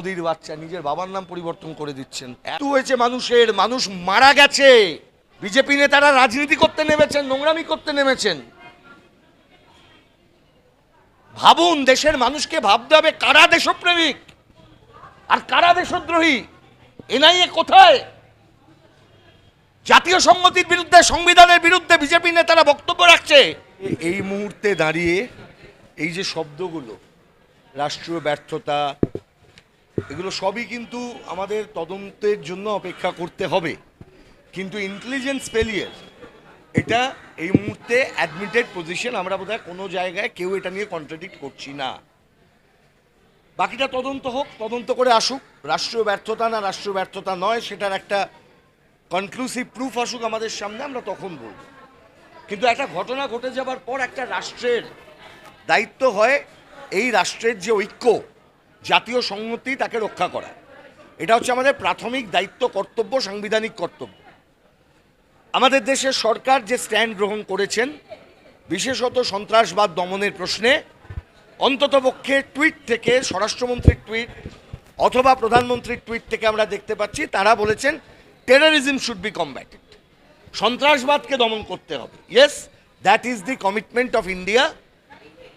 মোদির বাচ্চা নিজের বাবার নাম পরিবর্তন করে দিচ্ছেন। এত হয়েছে মানুষের, মানুষ মারা গেছে। বিজেপি নেতারা রাজনীতি করতে নেমেছেন, নোংরামি করতে নেমেছেন। ভাবুন, দেশের মানুষকে ভাবতে হবে কারা দেশপ্রেমিক? আর কারা দেশদ্রোহী? এনআইএ কোথায়? জাতীয় সংহতির বিরুদ্ধে, সংবিধানের বিরুদ্ধে বিজেপি নেতারা বক্তব্য রাখছে। এই মুহূর্তে দাঁড়িয়ে এই যে শব্দগুলো, রাষ্ট্রীয় ব্যর্থতা এগুলো সবই কিন্তু আমাদের তদন্তের জন্য অপেক্ষা করতে হবে। কিন্তু ইন্টেলিজেন্স ফেলিয়ার এটা এই মুহূর্তে অ্যাডমিটেড পজিশন আমরা বোধহয় কোনো জায়গায় কেউ এটা নিয়ে কন্ট্রাডিক্ট করছি না। বাকিটা তদন্ত হোক, তদন্ত করে আসুক, রাষ্ট্রীয় ব্যর্থতা না রাষ্ট্রীয় ব্যর্থতা নয়, সেটার একটা কনক্লুসিভ প্রুফ আসুক আমাদের সামনে, আমরা তখন বলব। কিন্তু একটা ঘটনা ঘটে যাবার পর একটা রাষ্ট্রের দায়িত্ব হয়, এই রাষ্ট্রের যে ঐক্য জাতীয় সংহতি তাকে রক্ষা করা এটা হচ্ছে আমাদের প্রাথমিক দায়িত্ব, কর্তব্য, সাংবিধানিক কর্তব্য। আমাদের দেশের সরকার যে স্ট্যান্ড গ্রহণ করেছেন, বিশেষত সন্ত্রাসবাদ দমনের প্রশ্নে, অন্ততপক্ষে টুইট থেকে, স্বরাষ্ট্রমন্ত্রীর টুইট অথবা প্রধানমন্ত্রীর টুইট থেকে আমরা দেখতে পাচ্ছি, তারা বলেছেন টেরারিজম শুড বি কম্ব্যাটেড সন্ত্রাসবাদকে দমন করতে হবে। Yes that is the commitment of India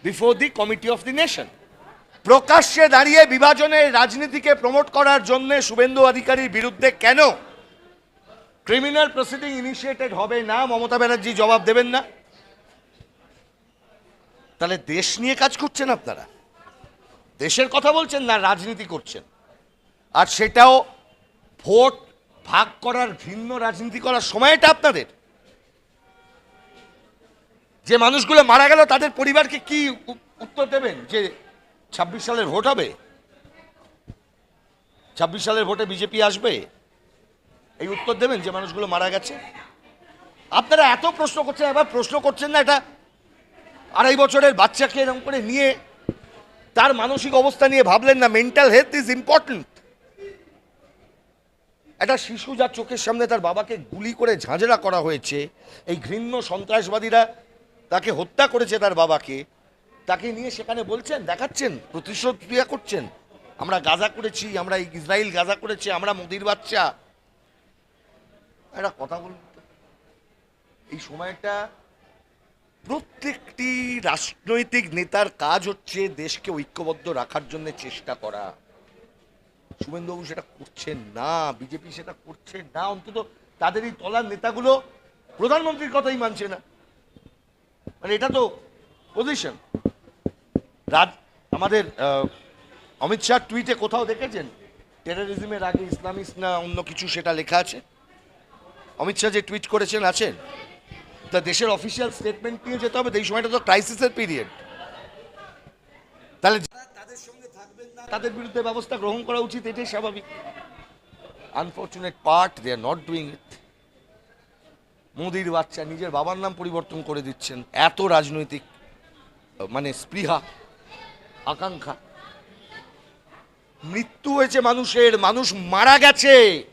before the committee of the nation প্রকাশ্যে দাঁড়িয়ে বিভাজনের রাজনীতিকে প্রমোট করার জন্য শুভেন্দু অধিকারীর বিরুদ্ধে কেন? ক্রিমিনাল প্রসিডিং ইনিশিয়েটেড হবে না? মমতা ব্যানার্জি জবাব দেবেন না? তাহলে দেশ নিয়ে কাজ করছেন আপনারা? দেশের কথা বলছেন না, রাজনীতি করছেন? আর সেটাও ভোট ভাগ করার ভিন্ন রাজনীতি করার সময়টা আপনাদের? যে মানুষগুলো মারা গেল, তাদের পরিবারকে কি উত্তর দেবেন? যে ছাব্বিশ সালের ভোট হবে? ছাব্বিশ সালের ভোটে বিজেপি আসবে? এই উত্তর দেবেন যে মানুষগুলো মারা গেছে? আপনারা এত প্রশ্ন করছেন এবার প্রশ্ন করছেন না এটা? আড়াই বছরের বাচ্চাকে এরকম করে নিয়ে তার মানসিক অবস্থা নিয়ে ভাবলেন না মেন্টাল হেলথ ইজ ইম্পর্ট্যান্ট একটা শিশু যার চোখের সামনে তার বাবাকে গুলি করে ঝাঁঝরা করা হয়েছে, এই ঘৃণ্য সন্ত্রাসবাদীরা তাকে হত্যা করেছে তার বাবাকে তাকে নিয়ে সেখানে বলছেন, দেখাচ্ছেন, প্রতিশোধ ক্রিয়া করছেন। আমরা গাজা করেছি, আমরা ইসরায়েল গাজা করেছি, আমরা মোদির বাচ্চা। একটা কথা বলুন এই সময়টা প্রত্যেকটি রাজনৈতিক নেতার কাজ হচ্ছে দেশকে ঐক্যবদ্ধ রাখার জন্য চেষ্টা করা। শুভেন্দুবাবু সেটা করছেন না, বিজেপি সেটা করছে না, অন্তত তাদের এই তলার নেতাগুলো প্রধানমন্ত্রীর কথাই মানছে না। মানে এটা তো পজিশন রাজ, আমাদের অমিত শাহ টুইটে কোথাও দেখেছেন? টেরোরিজমের আগে ইসলামিস্ট না অন্য কিছু সেটা লেখা আছে? অমিত শাহ যে টুইট করেছেন, আছেন? তা দেশের অফিসিয়াল স্টেটমেন্ট নিয়ে যেতে হবে এই সময়টা তো ক্রাইসিসের পিরিয়ড তাহলে তাদের সঙ্গে থাকবেন না, তাদের বিরুদ্ধে ব্যবস্থা গ্রহণ করা উচিত, এটাই স্বাভাবিক। Unfortunate part they are not doing it মোদির বাচ্চা, নিজের বাবার নাম পরিবর্তন করে দিচ্ছেন, এত রাজনৈতিক মানে স্পৃহা। আকাঙ্ক্ষা। মৃত্যু হয়েছে মানুষের, মানুষ মারা গেছে।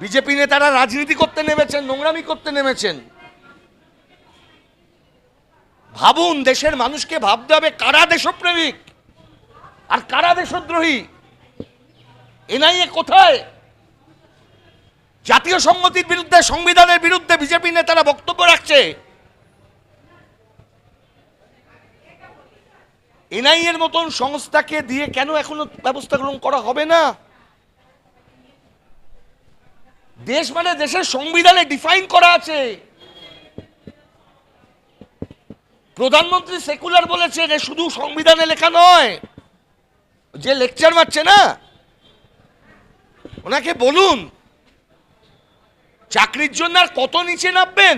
বিজেপি নেতারা রাজনীতি করতে নেমেছেন, নোংরামি করতে নেমেছেন। ভাবুন, দেশের মানুষকে ভাবতে হবে কারা দেশপ্রেমিক আর কারা দেশদ্রোহী। এনআইএ কোথায়? জাতীয় সংহতির বিরুদ্ধে, সংবিধানের বিরুদ্ধে বিজেপি নেতারা বক্তব্য রাখছে। এনআইএ এর মতন সংস্থাকে দিয়ে কেন এখনও ব্যবস্থা গ্রহণ করা হবে না? দেশ মানে দেশের সংবিধানে ডিফাইন করা আছে। প্রধানমন্ত্রী সেকুলার বলেছে যে শুধু সংবিধানে লেখা নয়, যে লেকচার মারছে না? ওনাকে বলুন, চাকরির জন্য আর কত নিচে নামবেন?